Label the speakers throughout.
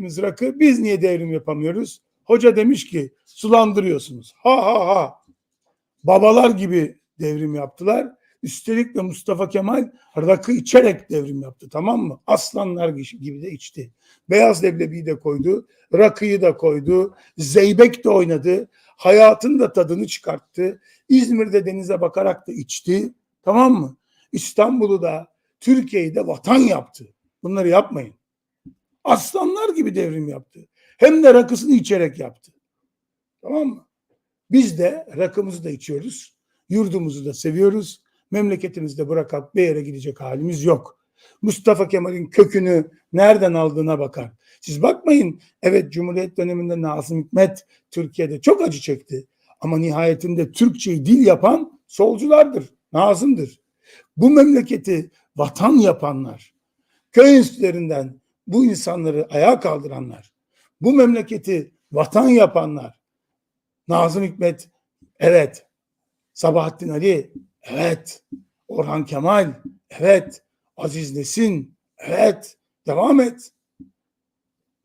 Speaker 1: rakı biz niye devrim yapamıyoruz? Hoca demiş ki sulandırıyorsunuz. Ha ha ha. Babalar gibi devrim yaptılar. Üstelik de Mustafa Kemal rakı içerek devrim yaptı tamam mı? Aslanlar gibi de içti. Beyaz leblebiyi de koydu. Rakıyı da koydu. Zeybek de oynadı. Hayatın da tadını çıkarttı. İzmir'de denize bakarak da içti. Tamam mı? İstanbul'u da Türkiye'yi de vatan yaptı. Bunları yapmayın. Aslanlar gibi devrim yaptı. Hem de rakısını içerek yaptı. Tamam mı? Biz de rakımızı da içiyoruz. Yurdumuzu da seviyoruz. Memleketimizde bırakıp bir yere gidecek halimiz yok. Mustafa Kemal'in kökünü nereden aldığına bakar. Siz bakmayın. Evet Cumhuriyet döneminde Nazım Hikmet Türkiye'de çok acı çekti. Ama nihayetinde Türkçeyi dil yapan solculardır. Nazım'dır. Bu memleketi vatan yapanlar, köy enstitülerinden bu insanları ayağa kaldıranlar, bu memleketi vatan yapanlar, Nazım Hikmet, evet, Sabahattin Ali, evet, Orhan Kemal, evet, Aziz Nesin, evet, devam et.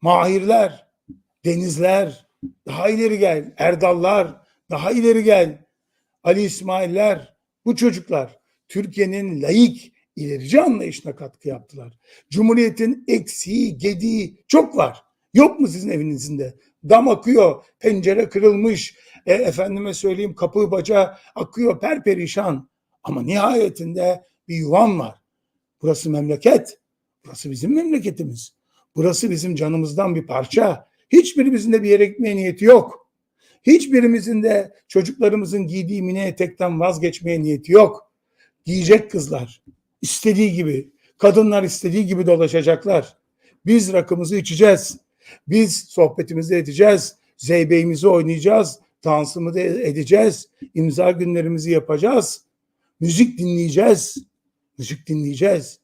Speaker 1: Mahirler, Denizler, daha ileri gel, Erdallar, daha ileri gel, Ali İsmailler, bu çocuklar Türkiye'nin laik ilerici anlayışına katkı yaptılar. Cumhuriyetin eksiği, gediği çok var. Yok mu sizin evinizde? Dam akıyor, pencere kırılmış, e, efendime söyleyeyim kapı baca akıyor perperişan. Ama nihayetinde bir yuvan var. Burası memleket. Burası bizim memleketimiz. Burası bizim canımızdan bir parça. Hiçbirimizin de bir yere gitmeye niyeti yok. Hiçbirimizin de çocuklarımızın giydiği mini etekten vazgeçmeye niyeti yok. Giyecek kızlar. İstediği gibi. Kadınlar istediği gibi dolaşacaklar. Biz rakımızı içeceğiz. Biz sohbetimizi edeceğiz. Zeybeğimizi oynayacağız. Dansımı da edeceğiz. imza günlerimizi yapacağız. Müzik dinleyeceğiz. Müzik dinleyeceğiz.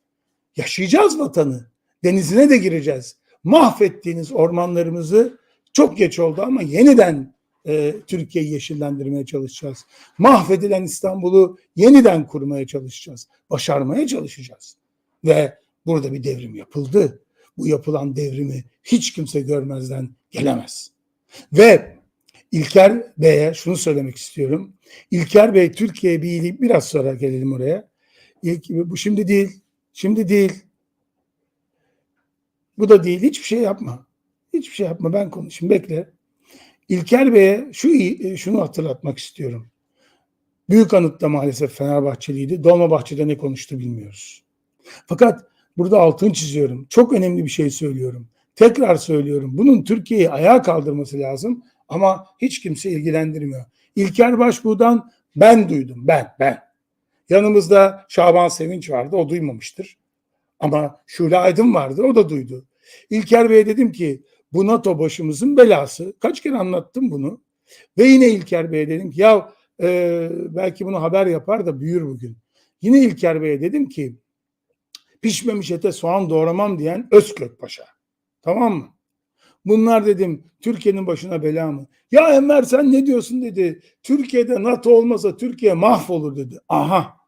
Speaker 1: Yaşayacağız vatanı. Denizine de gireceğiz. Mahvettiğiniz ormanlarımızı çok geç oldu ama yeniden e, Türkiye'yi yeşillendirmeye çalışacağız. Mahvedilen İstanbul'u yeniden kurmaya çalışacağız. Başarmaya çalışacağız. Ve burada bir devrim yapıldı. Bu yapılan devrimi hiç kimse görmezden gelemez. Ve İlker Bey'e şunu söylemek istiyorum. İlker Bey Türkiye'ye bir iyilik biraz sonra gelelim oraya. İlk, bu şimdi değil. Şimdi değil. Bu da değil. Hiçbir şey yapma. Hiçbir şey yapma. Ben konuşayım. Bekle. İlker Bey'e şu şunu hatırlatmak istiyorum. Büyük Anıt'ta maalesef Fenerbahçeliydi. Dolmabahçe'de ne konuştu bilmiyoruz. Fakat burada altını çiziyorum. Çok önemli bir şey söylüyorum. Tekrar söylüyorum. Bunun Türkiye'yi ayağa kaldırması lazım ama hiç kimse ilgilendirmiyor. İlker Başbuğ'dan ben duydum. Ben, ben. Yanımızda Şaban Sevinç vardı. O duymamıştır. Ama Şule Aydın vardı. O da duydu. İlker Bey'e dedim ki bu NATO başımızın belası. Kaç kere anlattım bunu. Ve yine İlker Bey'e dedim ki ya e, belki bunu haber yapar da büyür bugün. Yine İlker Bey'e dedim ki pişmemiş ete soğan doğramam diyen Özkök Paşa. Tamam mı? Bunlar dedim Türkiye'nin başına bela mı? Ya Enver sen ne diyorsun dedi. Türkiye'de NATO olmasa Türkiye mahvolur dedi. Aha